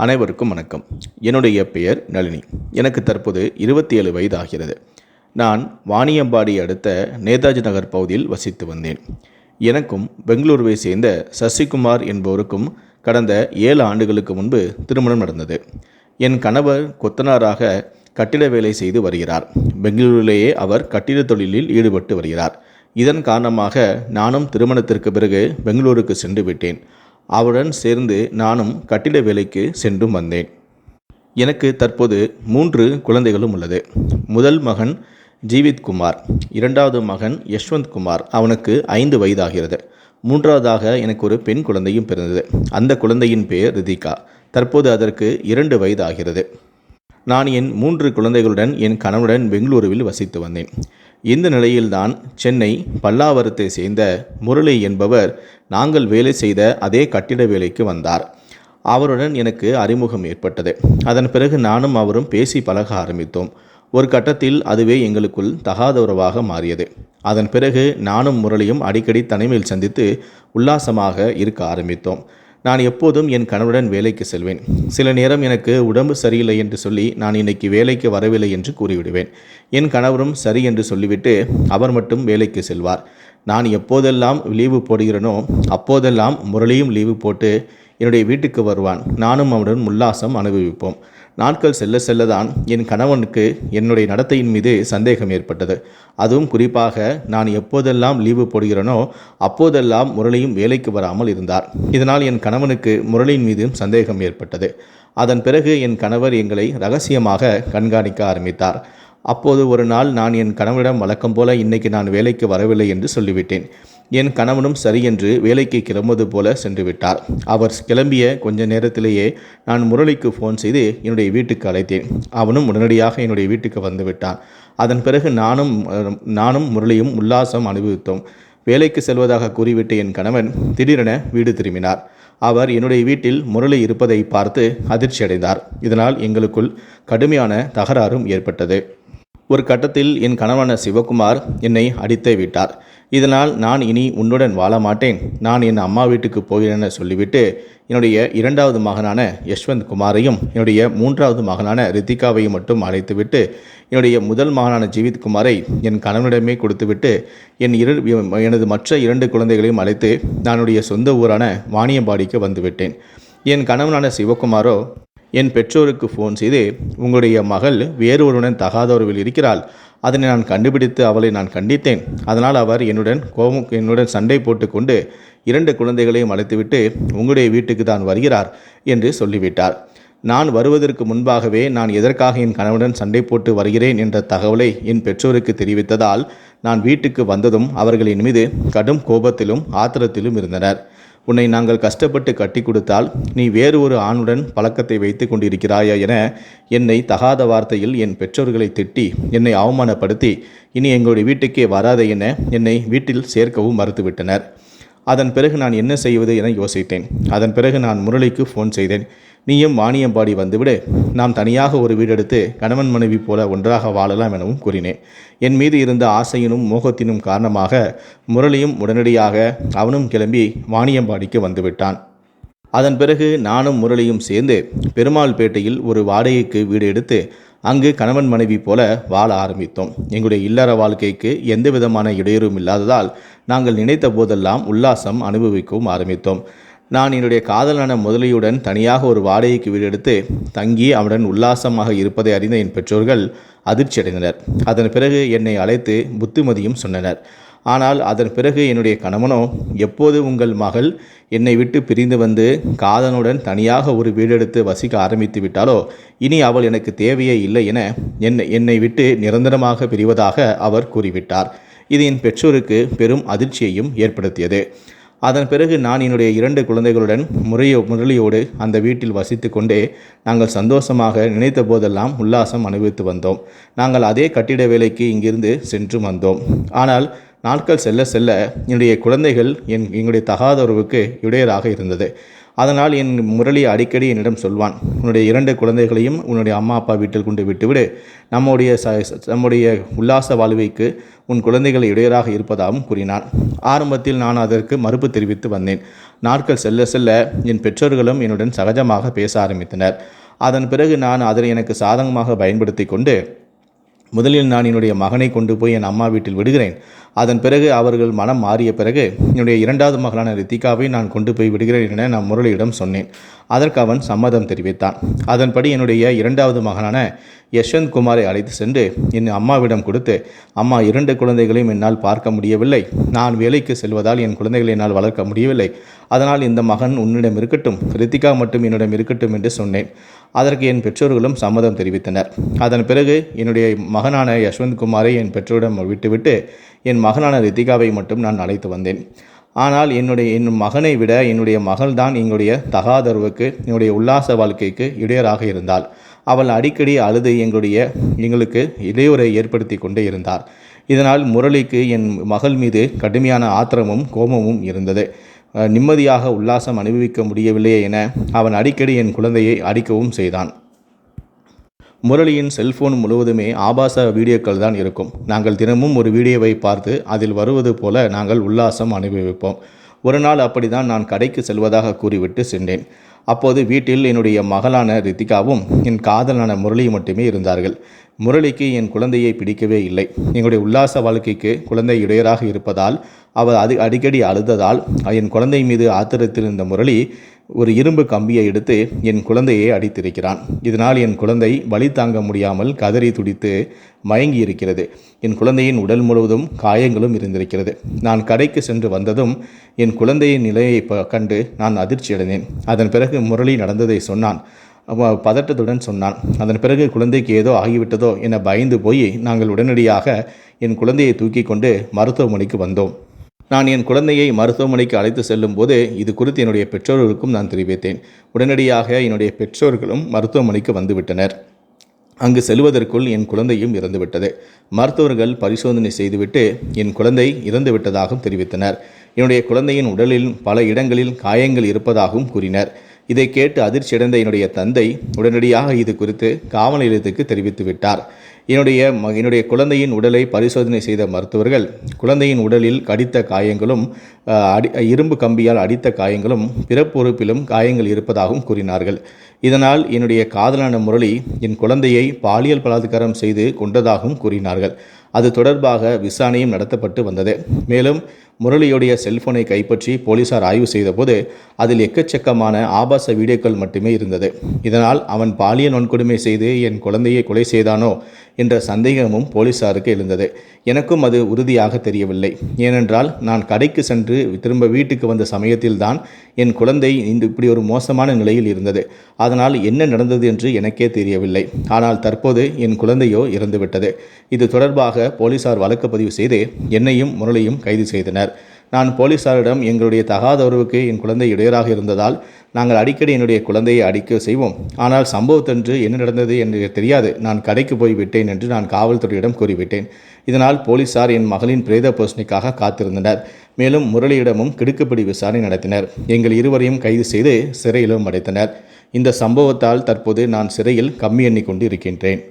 அனைவருக்கும் வணக்கம். என்னுடைய பெயர் நளினி. எனக்கு தற்போது இருபத்தி ஏழு வயது ஆகிறது நான் வாணியம்பாடி அடுத்த நேதாஜி நகர் பகுதியில் வசித்து வந்தேன். எனக்கும் பெங்களூருவை சேர்ந்த சசிகுமார் என்பவருக்கும் கடந்த ஏழு ஆண்டுகளுக்கு முன்பு திருமணம் நடந்தது. என் கணவர் கொத்தனாராக கட்டிட வேலை செய்து வருகிறார். பெங்களூரிலேயே அவர் கட்டிட தொழிலில் ஈடுபட்டு வருகிறார். இதன் காரணமாக நானும் திருமணத்திற்கு பிறகு பெங்களூருக்கு சென்று விட்டேன். அவருடன் சேர்ந்து நானும் கட்டிட வேலைக்கு சென்றும் வந்தேன். எனக்கு தற்போது மூன்று குழந்தைகளும் உள்ளது. முதல் மகன் ஜீவித் குமார் இரண்டாவது மகன் யஷ்வந்த் குமார். அவனுக்கு ஐந்து வயதாகிறது. மூன்றாவதாக எனக்கு ஒரு பெண் குழந்தையும் பிறந்தது. அந்த குழந்தையின் பெயர் ரிதிகா. தற்போது அதற்கு இரண்டு வயது ஆகிறது நான் என் மூன்று குழந்தைகளுடன் என் கணவனுடன் பெங்களூருவில் வசித்து வந்தேன். இந்த நிலையில்தான் சென்னை பல்லாவரத்தை சேர்ந்த முரளி என்பவர் நாங்கள் வேலை செய்த அதே கட்டிட வேலைக்கு வந்தார். அவருடன் எனக்கு அறிமுகம் ஏற்பட்டது. அதன் பிறகு நானும் அவரும் பேசி பழக ஆரம்பித்தோம். ஒரு கட்டத்தில் அதுவே எங்களுக்குள் தகாத உறவாக மாறியது. அதன் பிறகு நானும் முரளியும் அடிக்கடி தனிமையில் சந்தித்து உல்லாசமாக இருக்க ஆரம்பித்தோம். நான் எப்போதும் என் கணவருடன் வேலைக்கு செல்வேன். சில நேரம் எனக்கு உடம்பு சரியில்லை என்று சொல்லி நான் இன்னைக்கு வேலைக்கு வரவில்லை என்று கூறிவிடுவேன். என் கணவரும் சரி என்று சொல்லிவிட்டு அவர் மட்டும் வேலைக்கு செல்வார். நான் எப்போதெல்லாம் லீவு போடுகிறேனோ அப்போதெல்லாம் முரளியும் லீவு போட்டு என்னுடைய வீட்டுக்கு வருவான். நானும் அவனுடன் உல்லாசம் அனுபவிப்போம். நாட்கள் செல்ல செல்லதான் என் கணவனுக்கு என்னுடைய நடத்தையின் மீது சந்தேகம் ஏற்பட்டது. அதுவும் குறிப்பாக நான் எப்போதெல்லாம் லீவு போடுகிறேனோ அப்போதெல்லாம் முரளியும் வேலைக்கு வராமல் இருந்தார். இதனால் என் கணவனுக்கு முரளியின் மீதும் சந்தேகம் ஏற்பட்டது. அதன் பிறகு என் கணவர் எங்களை ரகசியமாக கண்காணிக்க ஆரம்பித்தார். அப்போது ஒரு நாள் நான் என் கணவனிடம் வழக்கம் போல இன்னைக்கு நான் வேலைக்கு வரவில்லை என்று சொல்லிவிட்டேன். என் கணவனும் சரி என்று வேலைக்கு கிளம்புவது போல சென்று விட்டார். அவர் கிளம்பிய கொஞ்ச நேரத்திலேயே நான் முரளிக்கு ஃபோன் செய்து என்னுடைய வீட்டுக்கு அழைத்தேன். அவனும் உடனடியாக என்னுடைய வீட்டுக்கு வந்து விட்டான். அதன் பிறகு நானும் நானும் முரளியும் உல்லாசம் அனுபவித்தோம். வேலைக்கு செல்வதாக கூறிவிட்டு என் கணவன் திடீரென வீடு திரும்பினார். அவர் என்னுடைய வீட்டில் முரளி இருப்பதை பார்த்து அதிர்ச்சியடைந்தார். இதனால் எங்களுக்குள் கடுமையான தகராறும் ஏற்பட்டது. ஒரு கட்டத்தில் என் கணவன சிவகுமார் என்னை அடித்தே விட்டார். இதனால் நான் இனி உன்னுடன் வாழ மாட்டேன். நான் என் அம்மா வீட்டுக்கு போகிறேன் என சொல்லிவிட்டு என்னுடைய இரண்டாவது மகனான யஷ்வந்த் குமாரையும் என்னுடைய மூன்றாவது மகனான ரித்திகாவையும் மட்டும் அழைத்துவிட்டு என்னுடைய முதல் மகனான ஜீவித் குமாரை என் கணவனிடமே கொடுத்துவிட்டு என் இரு எனது மற்ற இரண்டு குழந்தைகளையும் அழைத்து நானுடைய சொந்த ஊரான வாணியம்பாடிக்கு வந்துவிட்டேன். என் கணவனான சிவகுமாரோ என் பெற்றோருக்கு ஃபோன் செய்து உங்களுடைய மகள் வேறொருவனுடன் தகாத உறவில் இருக்கிறாள். அதனை நான் கண்டுபிடித்து அவளை நான் கண்டித்தேன். அதனால் அவர் என்னுடன் கோபம் என்னுடன் சண்டை போட்டுக்கொண்டு இரண்டு குழந்தைகளையும் அழைத்துவிட்டு உங்களுடைய வீட்டுக்கு தான் வருகிறார் என்று சொல்லிவிட்டார். நான் வருவதற்கு முன்பாகவே நான் எதற்காக என் கணவனுடன் சண்டை போட்டு வருகிறேன் என்ற தகவலை என் பெற்றோருக்கு தெரிவித்ததால் நான் வீட்டுக்கு வந்ததும் அவர்களின் மீது கடும் கோபத்திலும் ஆத்திரத்திலும் இருந்தனர். உன்னை நாங்கள் கஷ்டப்பட்டு கட்டி கொடுத்தால் நீ வேறு ஒரு ஆணுடன் பழக்கத்தை வைத்து கொண்டிருக்கிறாயா என என்னை தகாத வார்த்தையில் என் பெற்றோர்களை திட்டி என்னை அவமானப்படுத்தி இனி எங்களுடைய வீட்டுக்கே வராதே என என்னை வீட்டில் சேர்க்கவும் மறுத்துவிட்டனர். அதன் பிறகு நான் என்ன செய்வது என யோசித்தேன். அதன் பிறகு நான் முரளிக்கு ஃபோன் செய்தேன். நீயும் வாணியம்பாடி வந்துவிடு. நாம் தனியாக ஒரு வீடெடுத்து கணவன் மனைவி போல ஒன்றாக வாழலாம் எனவும் கூறினேன். என் மீது இருந்த ஆசையினும் மோகத்தினும் காரணமாக முரளியும் உடனடியாக அவனும் கிளம்பி வாணியம்பாடிக்கு வந்துவிட்டான். அதன் பிறகு நானும் முரளியும் சேர்ந்து பெருமாள்பேட்டையில் ஒரு வாடகைக்கு வீடு எடுத்து அங்கு கணவன் மனைவி போல வாழ ஆரம்பித்தோம். எங்களுடைய இல்லற வாழ்க்கைக்கு எந்த விதமான இடையூறும் இல்லாததால் நாங்கள் நினைத்த போதெல்லாம் உல்லாசம் அனுபவிக்கவும் ஆரம்பித்தோம். நான் என்னுடைய காதலான முதலியுடன் தனியாக ஒரு வாடகைக்கு வீடு எடுத்து தங்கி அவனுடன் உல்லாசமாக இருப்பதை அறிந்த என் பெற்றோர்கள் அதிர்ச்சி அடைந்தனர் அதன் பிறகு என்னை அழைத்து புத்திமதியும் சொன்னனர். ஆனால் அதன் பிறகு என்னுடைய கணவனோ எப்போது உங்கள் மகள் என்னை விட்டு பிரிந்து வந்து காதனுடன் தனியாக ஒரு வீடெடுத்து வசிக்க ஆரம்பித்து விட்டாலோ இனி அவள் எனக்கு தேவையே இல்லை என என்னை என்னை விட்டு நிரந்தரமாக பிரிவதாக அவர் கூறிவிட்டார். இது என் பெற்றோருக்கு பெரும் அதிர்ச்சியையும் ஏற்படுத்தியது. அதன் பிறகு நான் என்னுடைய இரண்டு குழந்தைகளுடன் முறையோ முரளியோடு அந்த வீட்டில் வசித்து கொண்டே நாங்கள் சந்தோஷமாக நினைத்த போதெல்லாம் உல்லாசம் அனுபவித்து வந்தோம். நாங்கள் அதே கட்டிட வேலைக்கு இங்கிருந்து சென்று வந்தோம். ஆனால் நாட்கள் செல்ல செல்ல என்னுடைய குழந்தைகள் என் எங்களுடைய தகாத உறவுக்கு இடையராக இருந்தது. அதனால் என் முரளி அடிக்கடி என்னிடம் சொல்வான் உன்னுடைய இரண்டு குழந்தைகளையும் உன்னுடைய அம்மா அப்பா வீட்டில் கொண்டு விட்டுவிடு. நம்முடைய ச நம்முடைய உல்லாச வாழ்வைக்கு உன் குழந்தைகள் இடையராக இருப்பதாகவும் கூறினான். ஆரம்பத்தில் நான் அதற்கு மறுப்பு தெரிவித்து வந்தேன். நாட்கள் செல்ல செல்ல என் பெற்றோர்களும் என்னுடன் சகஜமாக பேச ஆரம்பித்தனர். அதன் பிறகு நான் அதனை எனக்கு சாதகமாக பயன்படுத்தி கொண்டு முதலில் நான் என்னுடைய மகனை கொண்டு போய் என் அம்மா வீட்டில் விடுகிறேன். அதன் பிறகு அவர்கள் மனம் மாறிய பிறகு என்னுடைய இரண்டாவது மகளான ரித்திகாவை நான் கொண்டு போய் விடுகிறேன் என நான் முரளியிடம் சொன்னேன். அதற்கு அவன் சம்மதம் தெரிவித்தான். அதன்படி என்னுடைய இரண்டாவது மகனான யஷ்வந்த் குமாரை அழைத்து சென்று என் அம்மாவிடம் கொடுத்து அம்மா இரண்டு குழந்தைகளையும் என்னால் பார்க்க முடியவில்லை. நான் வேலைக்கு செல்வதால் என் குழந்தைகளை என்னால் வளர்க்க முடியவில்லை. அதனால் இந்த மகன் உன்னிடம் இருக்கட்டும். ரித்திகா மட்டும் என்னிடம் இருக்கட்டும் என்று சொன்னேன். அதற்கு என் பெற்றோர்களும் சம்மதம் தெரிவித்தனர். அதன் பிறகு என்னுடைய மகனான யஷ்வந்த் குமாரை என் பெற்றோரிடம் விட்டுவிட்டு என் மகனான ரித்திகாவை மட்டும் நான் அழைத்து வந்தேன். ஆனால் என்னுடைய என் மகனை விட என்னுடைய மகள்தான் எங்களுடைய தகாதரவுக்கு என்னுடைய உல்லாச வாழ்க்கைக்கு இடையராக இருந்தாள். அவள் அடிக்கடி அழுது எங்களுடைய எங்களுக்கு இடையூறை ஏற்படுத்தி கொண்டே இருந்தார் இதனால் முரளிக்கு என் மகள் மீது கடுமையான ஆத்திரமும் கோபமும் இருந்தது. நிம்மதியாக உல்லாசம் அனுபவிக்க முடியவில்லையே என அவன் அடிக்கடி என் குழந்தையை அடிக்கவும் செய்தான். முரளியின் செல்போன் முழுவதுமே ஆபாச வீடியோக்கள் தான் இருக்கும். நாங்கள் தினமும் ஒரு வீடியோவை பார்த்து அதில் வருவது போல நாங்கள் உல்லாசம் அனுபவிப்போம். ஒரு நாள் அப்படிதான் நான் கடைக்கு செல்வதாக கூறிவிட்டு சென்றேன். அப்போது வீட்டில் என்னுடைய மகளான ரித்திகாவும் என் காதலான முரளி மட்டுமே இருந்தார்கள். முரளிக்கு என் குழந்தையை பிடிக்கவே இல்லை. எங்களுடைய உல்லாச வாழ்க்கைக்கு குழந்தை இடையராக இருப்பதால் அவர் அது அடிக்கடி அழுததால் என் குழந்தை மீது ஆத்திரத்திருந்த முரளி ஒரு இரும்பு கம்பியை எடுத்து என் குழந்தையை அடித்திருக்கிறான். இதனால் என் குழந்தை வலி தாங்க முடியாமல் கதறி துடித்து மயங்கி இருக்கிறது என் குழந்தையின் உடல் முழுவதும் காயங்களும் இருந்திருக்கிறது. நான் கடைக்கு சென்று வந்ததும் என் குழந்தையின் நிலையை கண்டு நான் அதிர்ச்சியடைந்தேன் அதன் பிறகு முரளி நடந்ததை சொன்னான். பதட்டத்துடன் சொன்னான். அதன் பிறகு குழந்தைக்கு ஏதோ ஆகிவிட்டதோ என பயந்து போய் நாங்கள் உடனடியாக என் குழந்தையை தூக்கி கொண்டு மருத்துவமனைக்கு வந்தோம். நான் என் குழந்தையை மருத்துவமனைக்கு அழைத்து செல்லும்போது இது குறித்து என்னுடைய பெற்றோர்களுக்கும் நான் தெரிவித்தேன். உடனடியாக என்னுடைய பெற்றோர்களும் மருத்துவமனைக்கு வந்துவிட்டனர். அங்கு செல்வதற்குள் என் குழந்தையும் இறந்துவிட்டது. மருத்துவர்கள் பரிசோதனை செய்துவிட்டு என் குழந்தை இறந்துவிட்டதாகவும் தெரிவித்தனர். என்னுடைய குழந்தையின் உடலில் பல இடங்களில் காயங்கள் இருப்பதாகவும் கூறினர். இதை கேட்டு அதிர்ச்சியடைந்த என்னுடைய தந்தை உடனடியாக இது குறித்து காவல் நிலையத்துக்கு தெரிவித்து விட்டார். என்னுடைய ம- என்னுடைய குழந்தையின் உடலை பரிசோதனை செய்த மருத்துவர்கள் குழந்தையின் உடலில் கடித்த காயங்களும் அடி இரும்பு கம்பியால் அடித்த காயங்களும் பிறப்புறுப்பிலும் காயங்கள் இருப்பதாகவும் கூறினார்கள். இதனால் என்னுடைய காதலான முரளி என் குழந்தையை பாலியல் பலாத்காரம் செய்து கொண்டதாகவும் கூறினார்கள். அது தொடர்பாக விசாரணையும் நடத்தப்பட்டு வந்தது. மேலும் முரளியுடைய செல்போனை கைப்பற்றி போலீசார் ஆய்வு செய்தபோது அதில் எக்கச்சக்கமான ஆபாச வீடியோக்கள் மட்டுமே இருந்தது. இதனால் அவன் பாலியல் வன்கொடுமை செய்து என் குழந்தையை கொலை செய்தானோ என்ற சந்தேகமும் போலீசாருக்கு எழுந்தது. எனக்கும் அது உறுதியாக தெரியவில்லை. ஏனென்றால் நான் கடைக்கு சென்று திரும்ப வீட்டுக்கு வந்த சமயத்தில்தான் என் குழந்தை இந்த இப்படி ஒரு மோசமான நிலையில் இருந்தது. அதனால் என்ன நடந்தது என்று எனக்கே தெரியவில்லை. ஆனால் தற்போது என் குழந்தையோ இறந்துவிட்டது. இது தொடர்பாக போலீசார் வழக்கு பதிவு செய்து என்னையும் முரளியும் கைது செய்தனர். நான் போலீசாரிடம் எங்களுடைய தகாத உறவுக்கு என் குழந்தை இடையராக இருந்ததால் நாங்கள் அடிக்கடி என்னுடைய குழந்தையை அடிக்க செய்வோம். ஆனால் சம்பவத்தன்று என்ன நடந்தது என்று தெரியாது. நான் கடைக்கு போய் விட்டேன் என்று நான் காவல்துறையிடம் கூறிவிட்டேன். இதனால் போலீசார் என் மகளின் பிரேத பரிசோதனைக்காக காத்திருந்தனர். மேலும் முரளியிடமும் கிடுக்குப்பிடி விசாரணை நடத்தினர். எங்கள் இருவரையும் கைது செய்து சிறையிலும் அடைத்தனர். இந்த சம்பவத்தால் தற்போது நான் சிறையில் கம்மி எண்ணிக் கொண்டு இருக்கின்றேன்